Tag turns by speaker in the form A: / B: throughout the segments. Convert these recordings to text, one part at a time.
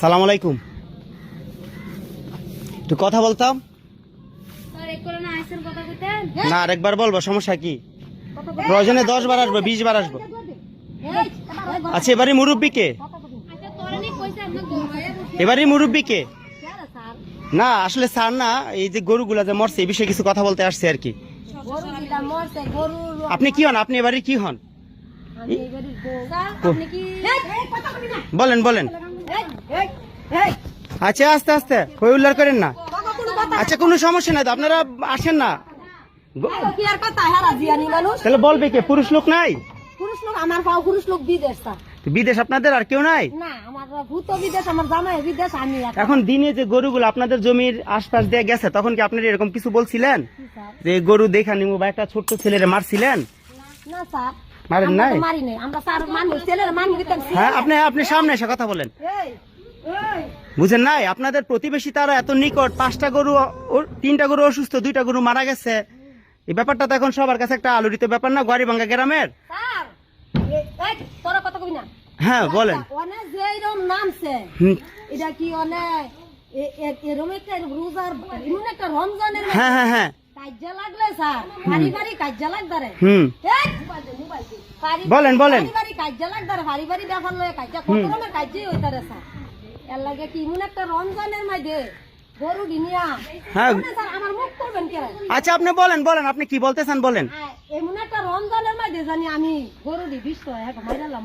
A: সালাম আলাইকুম। একটু কথা বলতাম?
B: স্যার এক করে না
A: আরেকবার বলব সমস্যা কি? প্রয়োজনে দশ বার আসব বিশ বার আসব। আচ্ছা এবারই মুরব্বী কে?
B: আচ্ছা
A: এবারই মুরব্বী কে? না আসলে স্যার না এই যে গরুগুলা যে মরছে এই বিষয়ে কিছু কথা বলতে আসছে আর কি। আপনি কি হন? আপনি এবারে কি হন? বলেন বলেন। আচ্ছা আস্তে আস্তে হই উল্লার করেন না। আচ্ছা কোনো সমস্যা নাই তো আপনারা আসেন না। তাহলে বলবে কে পুরুষ লোক নাই?
B: পুরুষ লোক আমার পাও পুরুষ লোক বিদেশ
A: বিদেশ আপনাদের আর কেউ নাই? এখন দিনে যে গরুগুলো আপনাদের জমির আশপাশ দিয়ে গেছে তখন কি আপনারা এরকম কিছু বলছিলেন? যে গরু দেখা নিবো বা একটা ছোট্ট ছেলেরে মারছিলেন? মারেন নাই? হ্যাঁ আপনি আপনি সামনে এসে কথা বলেন। বুঝেন নাই? আপনাদের প্রতিবেশী তারা এত নিকট পাঁচটা গরু তিনটা গরু অসুস্থ দুইটা গরু মারা গেছে। এই ব্যাপারটা তো এখন সবার কাছে একটা আলোড়িত ব্যাপার না গড়িভাঙ্গা গ্রামের? হ্যাঁ বলেন।
B: এটা কি অনেক
A: হ্যাঁ হ্যাঁ হ্যাঁ। বলেন, বলেন।
B: এর লাগে কি এমন একটা রমজানের গরু ডিনিয়া
A: হ্যাঁ।
B: আমার মুখ করবেন কে?
A: আচ্ছা আপনি বলেন বলেন আপনি কি বলতেছেন বলেন।
B: এমন একটা রমজানের মধ্যে জানি আমি গরু দি বিষ মাইরালাম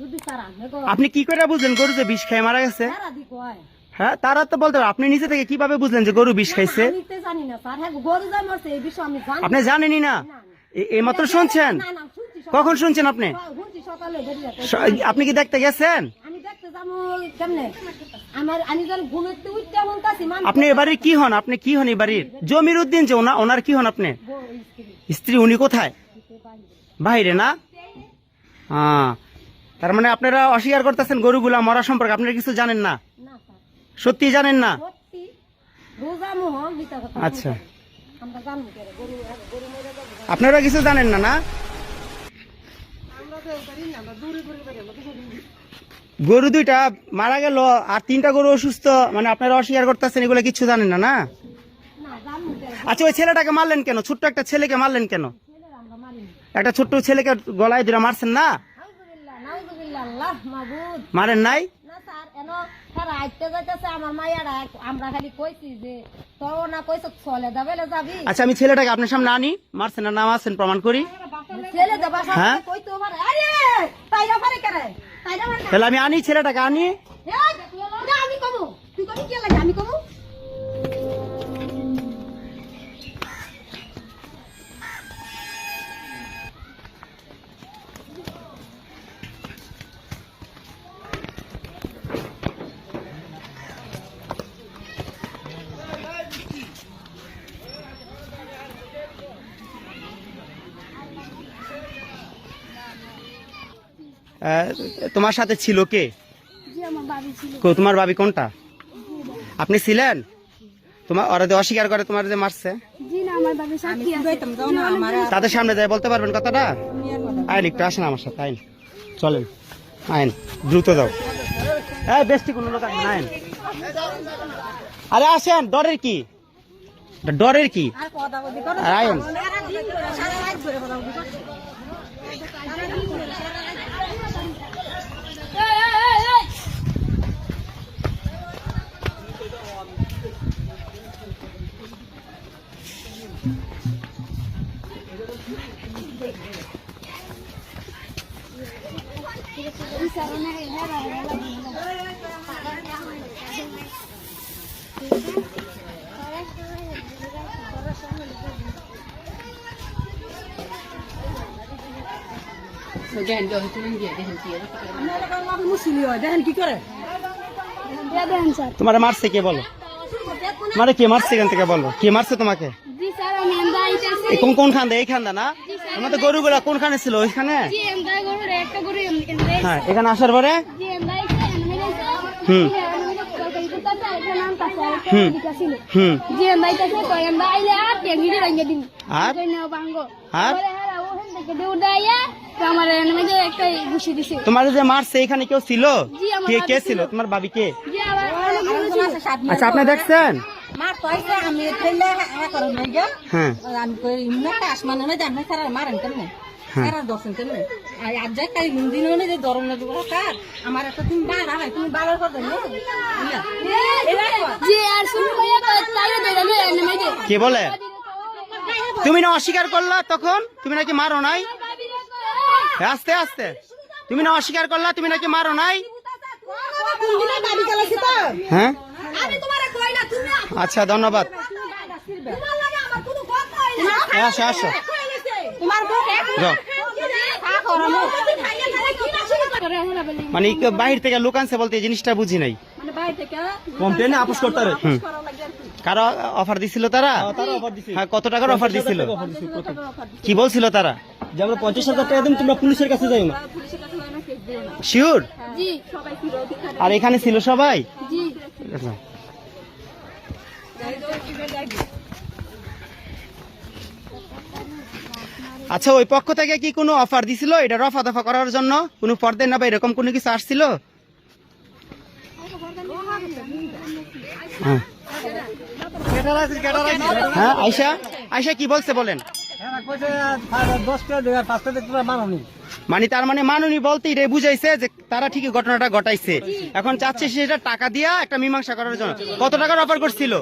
B: যদি স্যার আমি গো
A: আপনি কি করে বুঝলেন গরু যে বিষ খেয়ে মারা গেছে? হ্যাঁ তারা তো বলতে আপনি নিজে থেকে কীভাবে বুঝলেন যে গরু বিষ খাইছে?
B: হ্যাঁ এই
A: আপনি জানেনই না। এ- এইমাত্র শুনছেন। কখন শুনছেন আপনি? আপনি কি দেখতে গেছেন? আপনি এবারে কি হন? আপনি কি হন এবারে জমির উদ্দিন যে ওনার কি হন আপনি?
B: স্ত্রী
A: উনি কোথায়? বাইরে না? হ্যাঁ তার মানে আপনারা অস্বীকার করতেছেন গরুগুলা মরা সম্পর্কে আপনারা কিছু জানেন না?
B: না
A: সত্যি জানেন না?
B: সত্যি রোজা মোহ মিথ্যা কথা
A: আচ্ছা। আপনারা কিছু জানেন না না? গরু দুইটা মারা গেল আর তিনটা গরু অসুস্থ মানে আপনারা অস্বীকার করতেছেন এগুলো কিছু জানেন না না? আচ্ছা ওই ছেলেটাকে মারলেন কেন? ছোট্ট একটা ছেলেকে মারলেন কেন? একটা ছোট্ট ছেলেকে গলায় দিরা মারছেন না? মারেন নাই? আচ্ছা আমি ছেলেটাকে আপনার সামনে আনি মারছেন না না মারছেন প্রমাণ করি। হ্যাঁ? তাহলে আমি আনি ছেলেটাকে আনি।
B: আমি কমু। তুই কবি? কি লাগে আমি কমু?
A: তোমার সাথে ছিল কে?
B: জি আমার বাড়ি ছিল।
A: কো, তোমার বাবি কোনটা? আপনি ছিলেন? তোমার ওরা যে অস্বীকার করে তোমার যে মারছে?
B: জি না আমার বাড়ি সাথী আছে।
A: তাদের সামনে যায় বলতে পারবেন কথাটা? আইন একটু আসেন আমার সাথে আইন। চলেন। আইন দ্রুত যাও। হ্যাঁ বেশি কোনো লোক আসেন আইন। আরে আসেন ডরের কি? ডরের কি? আইন। তোমার মারছে কে বলো? মানে কে মারছে এখান থেকে বলো? কে মারছে তোমাকে? কোন কোন খান্দা এই খান্দা না? আমাদের গরুগুলা কোনখানে ছিল? ওইখানে? হ্যাঁ এখানে আসার পরে? হুম। তোমার যে মারছে এখানে কেউ ছিল? কে কে ছিল। তোমার কে। আচ্ছা আপনি দেখছেন?
B: হ্যাঁ
A: হ্যাঁ।
B: আমি কই ইমনা কাশ না জানা সারা মারেন কেন সারা দর্শন কেন আর যাই কাই দিন হলে যে দরম না দুটো কার? আমার একটা তুমি বাড়া ভাই তুমি বাড়া কর দেন
C: যে আর শুনি ভাইয়া কয় তাইরে ধরে লই
A: কে বলে? তুমি না অস্বীকার করলা তখন? তুমি নাকি মারো নাই? হ্যাঁ, আস্তে আস্তে। তুমি না অস্বীকার করলা তুমি নাকি মারো নাই? হ্যাঁ?
B: আমি তোমারে কই না তুমি
A: আচ্ছা ধন্যবাদ।
B: তোমার লাগে আমার কোনো কথা হই না।
A: এ, আসো আসো। মানে বাহির থেকে লোক আনছে বলতে এই জিনিসটা বুঝি নাই।
C: মানে
D: কমপ্লেনে আপোষ করতে পারে
A: হুম। কারও অফার দিছিল তারা?
D: তারা
A: হ্যাঁ কত টাকার অফার দিছিল?
D: অফার দিছে
A: কি বলছিল তারা?
D: যে আমরা পঞ্চাশ হাজার টাকা দিন তোমরা পুলিশের কাছে যাই না।
A: শিওর
C: জি। সবাই ছিল
A: আর এখানে ছিল সবাই?
C: জি।
A: আচ্ছা। ওই পক্ষ থেকে কি কোনো অফার দিছিল? এটা রফা দফা করার জন্য? কোনো পর্দে না বা এরকম কোনো কিছু আসছিল? হ্যাঁ। হ্যাঁ আয়সা আয়সা কি বলছে বলেন?
D: মানানি।
A: মানে তার মানে মানুনি বলতে এটাই বুঝাইছে যে তারা ঠিকই ঘটনাটা ঘটাইছে। এখন চাচ্ছে সেটা টাকা দিয়া একটা মীমাংসা করার জন্য। কত টাকার অফার করছিল?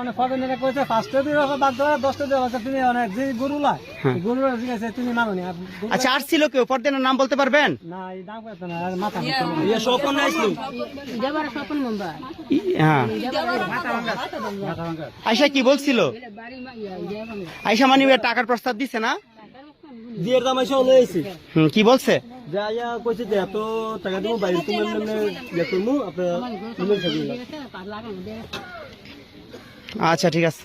D: অনেক ফটো নিয়ে কইছে পাঁচটা দিয়ে বাদ দেওয়া দশটা দেওয়া তুমি অনেক যে গরু লাই গরু জিজ্ঞাসা তুমি মানানি আর গরু-
A: আচ্ছা আর ছিল কেউ? পর্দার নাম বলতে পারবেন? হ্যাঁ। আয়সা কি বলছিল? আয়সা মানে টাকার প্রস্তাব দিছে না?
D: বিয়ের দাম এসে হলে এসে।
A: হুম, কি বলছে?
D: যে আইয়া কইছে যে এত টাকা দিব বাইরে তুমি এমনি ইয়ে করব আপনার
A: আচ্ছা ঠিক আছে।